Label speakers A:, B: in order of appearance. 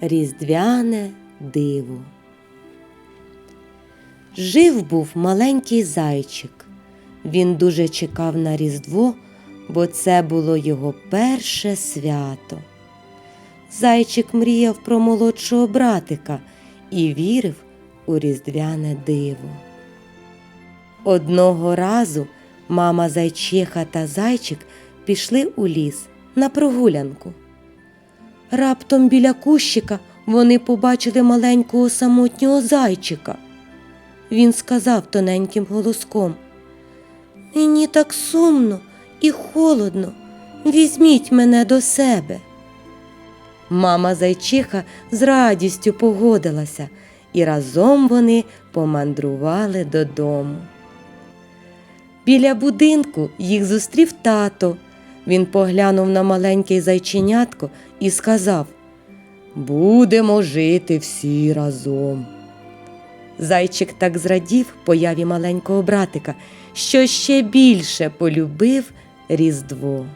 A: Різдвяне диво. Жив був маленький зайчик. Він дуже чекав на Різдво, бо це було його перше свято. Зайчик мріяв про молодшого братика і вірив у різдвяне диво. Одного разу мама зайчиха та зайчик пішли у ліс на прогулянку. Раптом біля кущика вони побачили маленького самотнього зайчика. Він сказав тоненьким голоском Мені так сумно і холодно. Візьміть мене до себе. Мама зайчиха з радістю погодилася, і разом вони помандрували додому. Біля будинку їх зустрів тато. Він поглянув на маленьке зайченятко і сказав Будемо жити всі разом. Зайчик так зрадів появі маленького братика, що ще більше полюбив Різдво.